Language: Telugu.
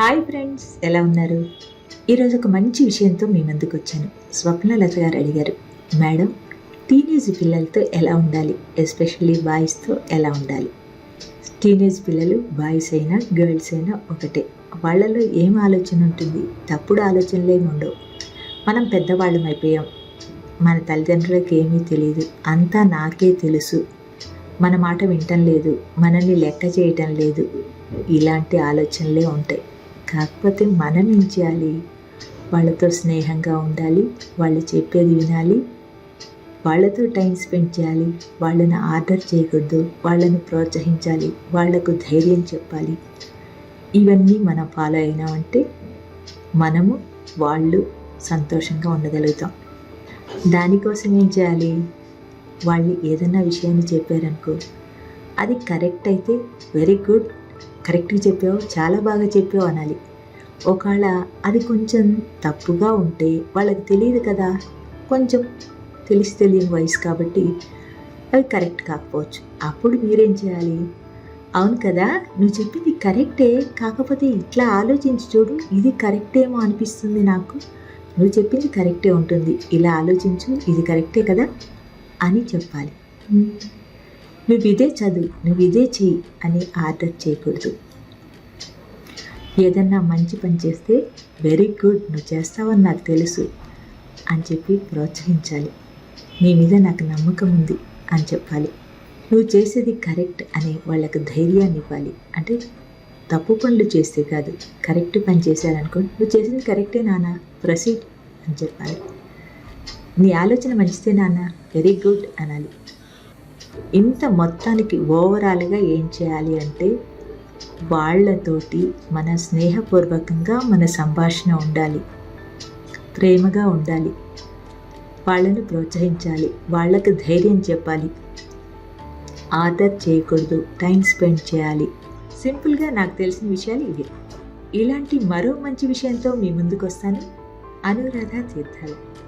హాయ్ ఫ్రెండ్స్ ఎలా ఉన్నారు? ఈరోజు ఒక మంచి విషయంతో మీ ముందుకు వచ్చాను. స్వప్నలత గారు అడిగారు మేడం టీనేజ్ పిల్లలతో ఎలా ఉండాలి? ఎస్పెషల్లీ బాయ్స్తో ఎలా ఉండాలి? టీనేజ్ పిల్లలు బాయ్స్ అయినా గర్ల్స్ అయినా ఒకటే. వాళ్ళలో ఏం ఆలోచన ఉంటుంది? తప్పుడు ఆలోచనలు ఏమి ఉండవు. మనం పెద్దవాళ్ళం అయిపోయాం. మన తల్లిదండ్రులకు ఏమీ తెలియదు అంతా నాకే తెలుసు. మన మాట వింటం లేదు. మనల్ని లెక్క చేయటం లేదు. ఇలాంటి ఆలోచనలే ఉంటాయి. కాకపోతే మనం ఏం చేయాలి? వాళ్ళతో స్నేహంగా ఉండాలి వాళ్ళు చెప్పేది వినాలి. వాళ్ళతో టైం స్పెండ్ చేయాలి వాళ్ళని ఆర్డర్ చేయకూడదు వాళ్ళని ప్రోత్సహించాలి వాళ్ళకు ధైర్యం చెప్పాలి. ఇవన్నీ మనం ఫాలో అయినామంటే మనము వాళ్ళు సంతోషంగా ఉండగలుగుతాం. దానికోసం ఏం చేయాలి? వాళ్ళు ఏదైనా విషయాన్ని చెప్పారనుకో అది కరెక్ట్ అయితే వెరీ గుడ్. కరెక్ట్గా చెప్పావు చాలా బాగా చెప్పావు అనాలి. ఒకవేళ అది కొంచెం తప్పుగా ఉంటే వాళ్ళకి తెలియదు కదా కొంచెం తెలిసి తెలియని వయసు కాబట్టి అవి కరెక్ట్ కాకపోవచ్చు. అప్పుడు మీరేం చేయాలి? అవును కదా నువ్వు చెప్పింది కరెక్టే కాకపోతే ఇట్లా ఆలోచించి చూడు ఇది కరెక్టేమో అనిపిస్తుంది నాకు. నువ్వు చెప్పింది కరెక్టే ఉంటుంది ఇలా ఆలోచించు ఇది కరెక్టే కదా అని చెప్పాలి. నువ్వు ఇదే చదువు నువ్వు ఇదే చెయ్యి అని ఆర్డర్ చేయకూడదు. ఏదన్నా మంచి పని చేస్తే వెరీ గుడ్ నువ్వు చేస్తావని నాకు తెలుసు అని చెప్పి ప్రోత్సహించాలి. నీ మీద నాకు నమ్మకం ఉంది అని చెప్పాలి. నువ్వు చేసేది కరెక్ట్ అని వాళ్ళకు ధైర్యాన్ని ఇవ్వాలి. అంటే తప్పు పనులు చేస్తే కాదు కరెక్ట్ పని చేశారనుకో నువ్వు చేసింది కరెక్టే నాన్న ప్రొసీడ్ అని చెప్పాలి. నీ ఆలోచన మంచిదే నాన్న వెరీ గుడ్ అనాలి. ఇంత మొత్తానికి ఓవరాల్గా ఏం చేయాలి అంటే వాళ్ళతోటి మన స్నేహపూర్వకంగా మన సంభాషణ ఉండాలి. ప్రేమగా ఉండాలి. వాళ్ళని ప్రోత్సహించాలి. వాళ్ళకు ధైర్యం చెప్పాలి. ఆదర్ చేయకూడదు. టైం స్పెండ్ చేయాలి. సింపుల్గా నాకు తెలిసిన విషయాలు ఇవి. ఇలాంటి మరో మంచి విషయంతో మీ ముందుకు వస్తాను అనురాధ తీర్థాలు.